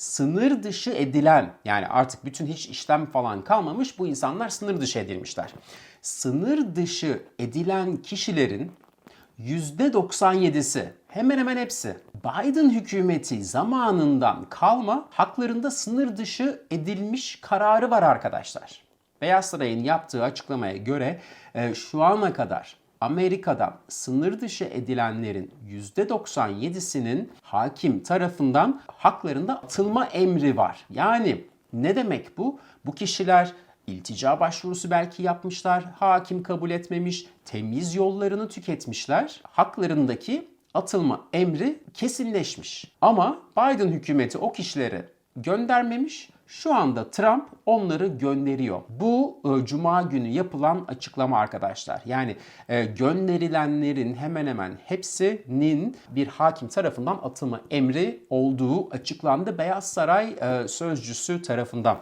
sınır dışı edilen yani artık bütün hiç işlem falan kalmamış bu insanlar sınır dışı edilmişler. Sınır dışı edilen kişilerin %97'si hemen hemen hepsi Biden hükümeti zamanından kalma haklarında sınır dışı edilmiş kararı var arkadaşlar. Beyaz Saray'ın yaptığı açıklamaya göre e, şu ana kadar Amerika'dan sınır dışı edilenlerin %97'sinin hakim tarafından haklarında atılma emri var. Yani ne demek bu? Bu kişiler iltica başvurusu belki yapmışlar, hakim kabul etmemiş, temiz yollarını tüketmişler. Haklarındaki atılma emri kesinleşmiş. Ama Biden hükümeti o kişileri göndermemiş. Şu anda Trump onları gönderiyor. Bu e, cuma günü yapılan açıklama arkadaşlar. Yani e, gönderilenlerin hemen hemen hepsinin bir hakim tarafından atılma emri olduğu açıklandı Beyaz Saray e, sözcüsü tarafından.